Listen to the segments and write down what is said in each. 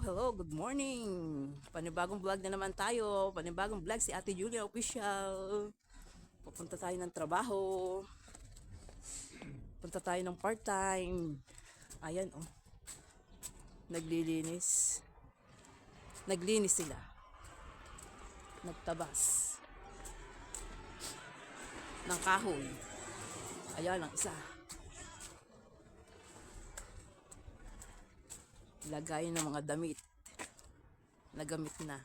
hello, good morning. Panibagong vlog na naman tayo. Panibagong vlog si Ate Julia Official. Pupunta tayo ng trabaho. Punta tayo ng part-time. Ayan, oh. Naglilinis. Naglinis sila. Nagtabas. Ng kahoy. Ayan ang isa. Lagay ng mga damit na gamit na.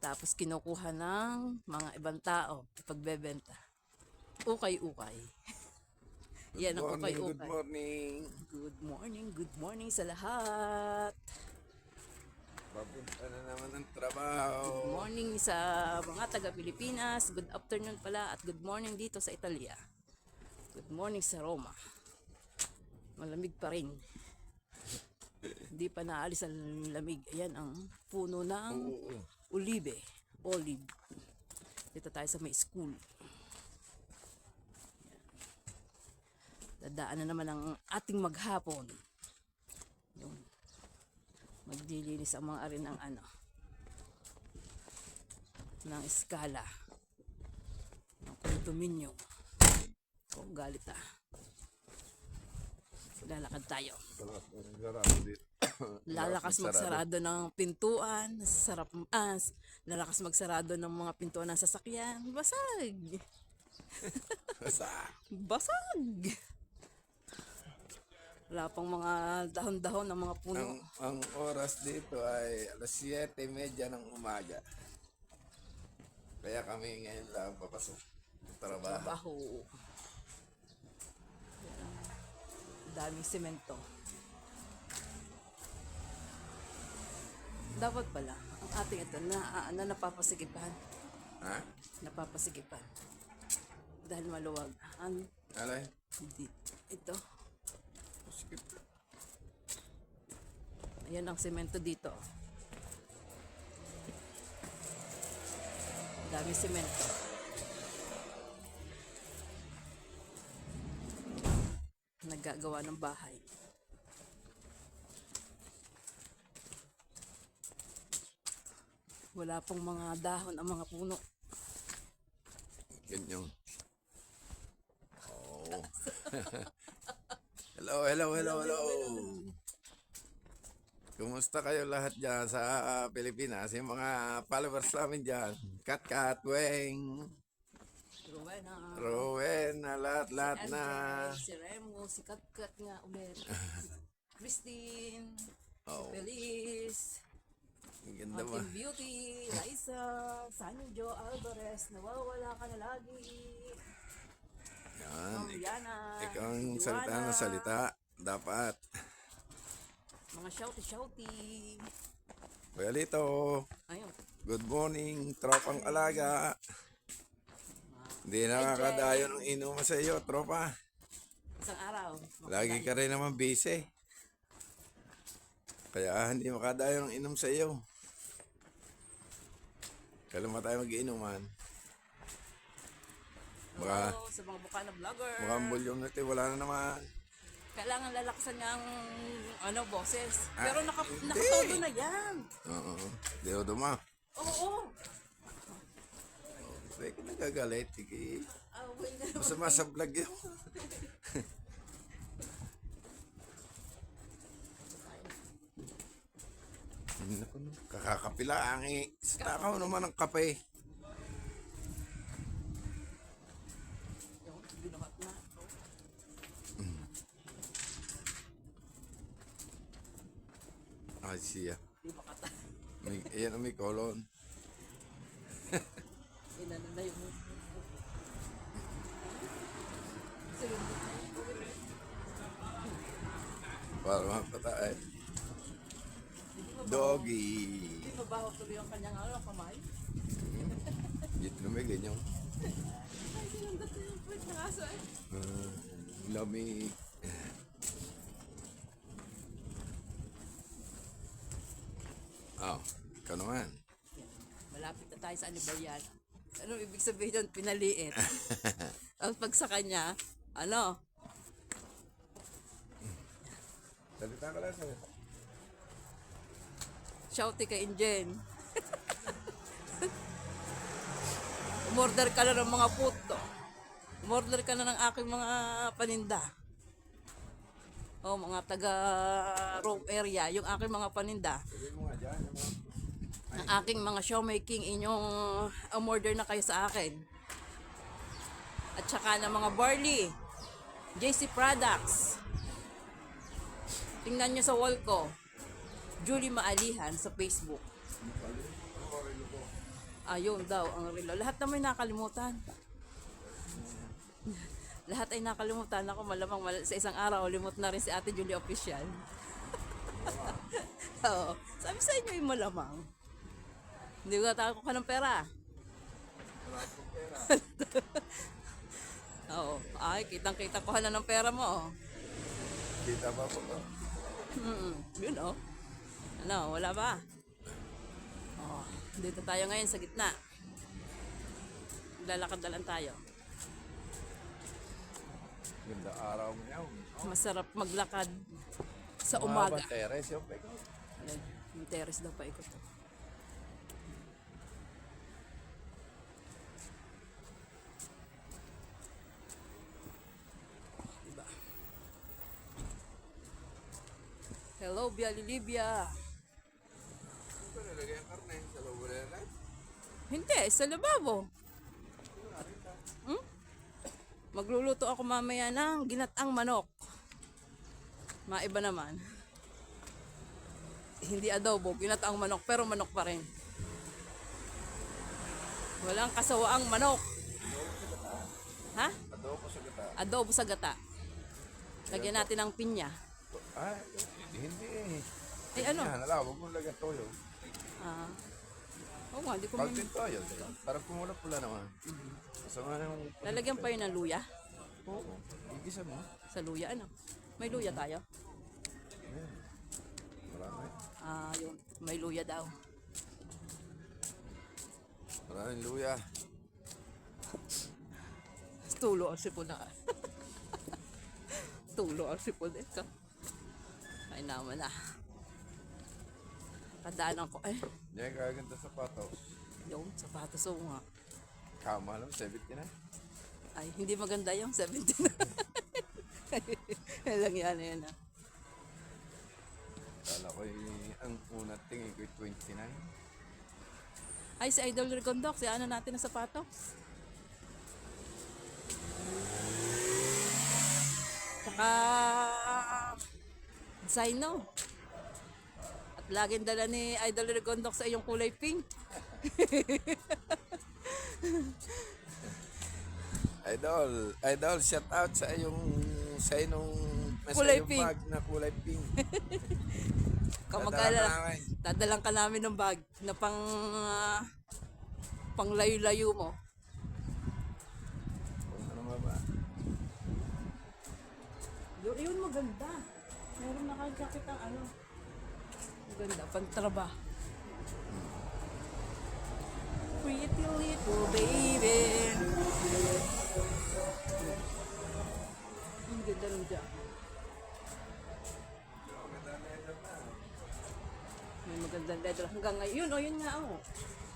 Tapos kinukuha ng mga ibang tao pagbebenta. Ukay-ukay. Yan ang morning, good ukay-ukay. morning. Good morning, good morning sa lahat. Papunta na naman ng Good trabaho. morning sa mga taga Pilipinas. Good afternoon pala at good morning dito sa Italia. Good morning sa Roma. Malamig pa rin. Hindi pa naalis ang lamig. Ayan ang puno ng Oo. olive. Olive. Dito tayo sa may school. Dadaan na naman ang ating maghapon. Yun. Maglilinis ang mga arin ng ano. Ng eskala. Ng kondominyo. Oh, galit ah. Lalakad tayo. Sarado dito. Lalakas magsarado ng pintuan, sarap as, lalakas magsarado ng mga pintuan ng sasakyan. Basag! Basta. Basag! Wala pang mga dahon-dahon ng mga puno. Ang, ang oras dito ay alas 7.30 ng umaga. Kaya kami ngayon lang papasok. ng Trabaho. Trabaho. Daming semento. Dapat pala, ang ating ito na, na napapasigipan. Ha? Napapasigipan. Dahil maluwag. Ang Alay? Hindi. Ito. Sige. Ayan ang semento dito. Dami semento. Naggagawa ng bahay. Wala pong mga dahon ang mga puno. Ganyan. Oh. hello, hello, hello, hello. Kumusta kayo lahat dyan sa ah, Pilipinas? Yung mga followers namin dyan. Kat Kat, Weng, Rowena. Rowen, na lahat, lahat na. Andres, si Remo, si Katkat nga ulit. Si Christine, Oh. si Feliz, Ang ganda. Ating Beauty, Liza, Sanyo Jo Alvarez, nawawala ka na lagi. Yan. Mariana, Ikaw ang salita ng salita. Dapat. Mga shouty-shouty. Kuya Lito, Ayun. good morning, tropang alaga. Hindi nakakadayo ng inuman sa iyo, tropa. Isang araw. Lagi ka rin naman busy. Kaya hindi makadayo ng inom sa iyo. Kailan ba tayo mag-inuman? Baka, Hello sa mga buka na vlogger. baka ang bulyong natin wala na naman. Kailangan lalakasan niya ang ano, boses. Ah, Pero naka, hindi. nakatodo na yan. Oo, di ako duma. Oo. Hindi ka nagagalit. Sige. Away na. Masama sa vlog yun. Naku, no. Kakakapila ang takaw naman ng kape. Na. Ay, siya. May, ayan ang may kolon. Inano na. Sige. Para mapatay. Doggy. Hindi mabaho tuloy ang kanyang ano, kamay. Dito na may ganyan. Ay, sinundat na yung puwit ng aso eh. Uh, lamig. Oh, ikaw naman. Malapit na tayo sa anibalyan. Ano ibig sabihin doon? Pinaliit. Ang pag sa kanya, ano? Salita ka lang, salita. Shouty kay Injen. Umorder ka na ng mga puto. Umorder ka na ng aking mga paninda. Oh, mga taga Rome area, yung aking mga paninda. Ang aking mga showmaking inyong umorder na kayo sa akin. At saka ng mga barley. JC Products. Tingnan nyo sa wall ko. Julie Maalihan sa Facebook. Ayun daw ang relo. Lahat na may nakalimutan. Lahat ay nakalimutan ako. Malamang mal- sa isang araw, limot na rin si Ate Julie Official. Oo. Sabi sa inyo yung malamang. Hindi ko tako ka ng pera. Oo. Ay, kitang-kita ko na ng pera mo. oh. kita pa po. oh. Mm, yun oh. Ano, wala ba? Oh, dito tayo ngayon sa gitna. Lalakad na lang tayo. Ganda araw mo yan. Masarap maglakad sa Mga umaga. ba, Teres, yung peko. Ayan, yung terrace daw pa ikot. to. Diba? Hello, Biali Libya. Ito nalagay ang karne sa loob na yan. Hindi, sa lababo. Hmm? Magluluto ako mamaya ng ginatang manok. Maiba naman. Hindi adobo, ginataang manok, pero manok pa rin. Walang kasawaang manok. Ha? Adobo sa gata. Adobo sa gata. Lagyan natin ng pinya. Ah, hindi eh. Eh ano? Huwag mo lagyan toyo. Ah. Oo nga, di ko man... din toyo, parang pumula-pula naman. Kasama na yung... Lalagyan pa yun ng luya. Oo, igisa mo. Sa luya, ano? May luya tayo? Ayan. Marami. Ah, yun. May luya daw. Maraming luya. Tulo ang sipon na. Tulo ang sipon ito. Ay naman na. Kadaanan ko. Eh, Yan, kaganda sapatos. yung sapatos ko nga. Kama lang, 70 na. Ay, hindi maganda yung 17 na. lang yan, yan ah. Kala ko yung ang unang tingin ko yung 29. Ay, si Idol Recondok, si ano natin ng sapatos. Tsaka, Zaino. Laging dala ni Idol Recondok sa iyong kulay pink. Idol, idol, shout out sa yung sa inong nasa Kulay iyong pink. bag na kulay pink. Kamag-alala. Dadala. Dadalang ka namin ng bag na pang ah, pang layo-layo mo. Ano nga ba? Yun, yun maganda. Meron nakagakit ang ano. Maganda, pantraba. Pretty little baby. Ang ganda ng jacket. May magandang leather. Hanggang ngayon, o yun nga, oh.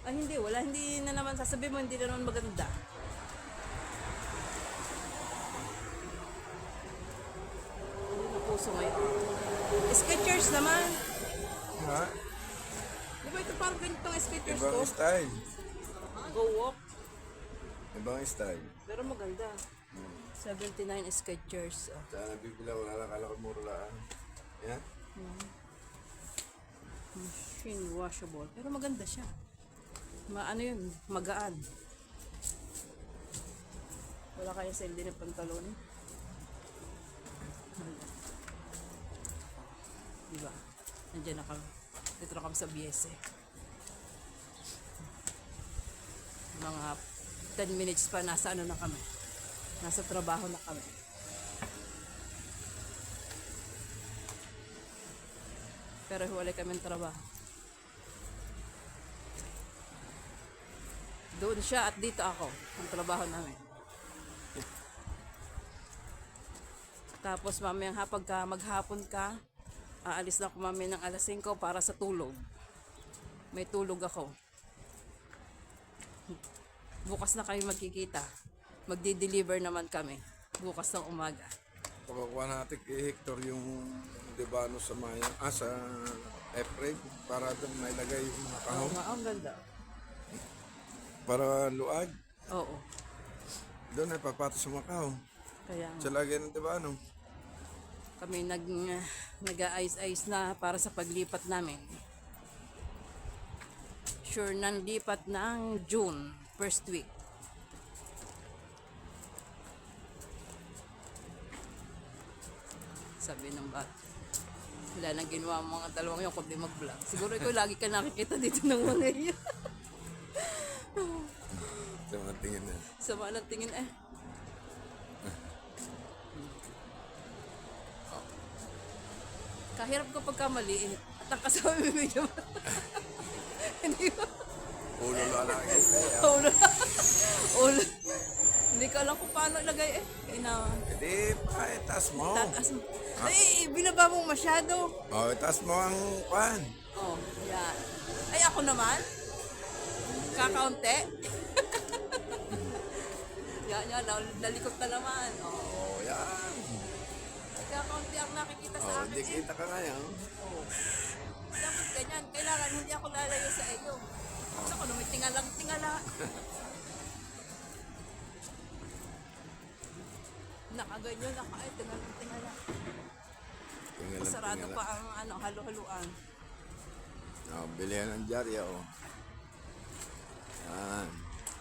Ay, hindi, wala, hindi na naman sasabihin mo, hindi na naman maganda. Puso ngayon. Skechers naman. Ha? Di ba ito parang ganitong Skechers ko? Ibang style. Go walk. Ibang style. Pero maganda. 79 Skechers. Oh. Sana bibila, wala lang kala ko muro lang. Yan. Machine washable. Pero maganda siya. Ma ano yun? Magaan. Wala kaya sa hindi ng pantalon. Diba? Nandiyan na kami. Dito na kami sa BS. Mga 10 minutes pa nasa ano na kami. Nasa trabaho na kami. Pero hiwalay kami ng trabaho. Doon siya at dito ako. Ang trabaho namin. Tapos mamayang hapag ka, maghapon ka, aalis na ako mamaya ng alas 5 para sa tulog. May tulog ako. Bukas na kayo magkikita. Magdi-deliver naman kami. Bukas ng umaga. Pagkakuha natin kay Hector yung Debano sa Maya, ah, sa Efrain, para doon may lagay yung mga Oo kahon. nga, ang ganda. Para luag, Oo. doon ay papato sa mga kahon. Kaya. Sa lagay ng Debano. Kami nag nag-ayos-ayos na para sa paglipat namin. Sure nang lipat ng June, first week. Sabi ng bat. Wala nang ginawa ang mga dalawang yun kundi mag-vlog. Siguro ikaw lagi ka nakikita dito ng mga yun. Sa mga tingin na. Sama ng tingin eh. Kahirap kapag kamaliit. At ang kasama may video mo. Hindi ba? Ulo eh. Ulo. Ulo. Hindi ko alam kung paano ilagay eh. Ina. Hindi pa, itaas mo. Tatas mo. Ay, binaba mong masyado. Oh, itaas mo ang pan. Oh, yan. Ay, ako naman? Kakaunti? yan, yan. nal- Nalikot na naman. Oh. Oh, yan. Kakaunti ang nakikita sa Oh, akin hindi eh. kita ka ngayon. Oo. Dapat ganyan. Kailangan hindi ako lalayo sa iyo. Gusto ko naman tingalang tingala. Nakaganyan ako ay tingalang tingala. Tingnan lang, Sarado tingnan pa ang ano, halo-haluan. Oh, bilihan ng dyarya, oh. Yan.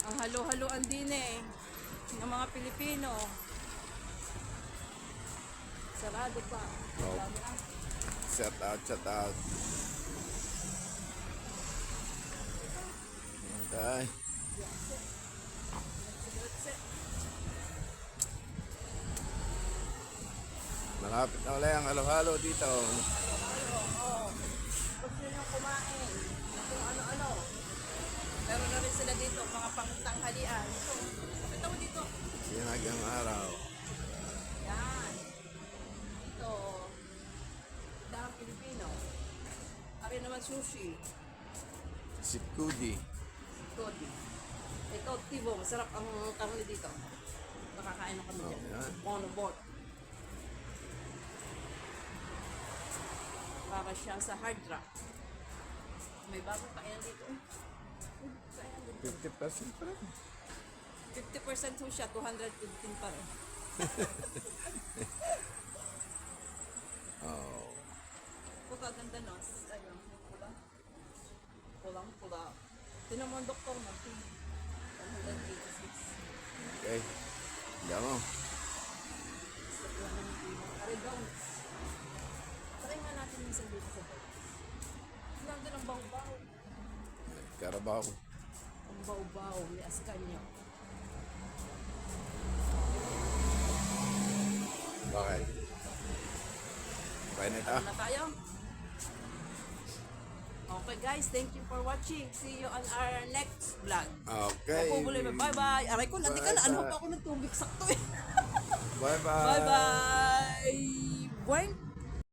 Ang halo-haluan din eh. Ng mga Pilipino. Sarado pa. Oh. Shout out, shout out. Okay. Malapit na ulit ang halo-halo dito. Gusto nyo kumain. Kung ano-ano. Meron na rin sila dito, mga pangtanghalian. So, mo dito. Sinagang araw. Sushi. Sipkudi. Todi. Ito, tibo. Masarap ang karne dito. Nakakain na kami Oh, dyan. yan. Mono board. Para siya sa hard rock. May eh. Uy, kainan dito. 50% pa rin. 50% ho siya, 215 pa rin. Oh. Puta, ganda no? Ayun, pula. Pulang pula. Tinan mo ang doktor mo. 186. Okay. Diyan mo. Ari down. Try nga natin minsan dito sa bed. Ang ganda ng baw-baw. Karabaw. Ang baw-baw ni Ascanio. Bakit? Kaya na ito. Ano na tayo? Okay guys, thank you for watching. See you on our next vlog. Okay. Bye bye. Aray ko, nanti ka na. Ano pa ako ng tubig sakto eh. Bye-bye. Bye bye.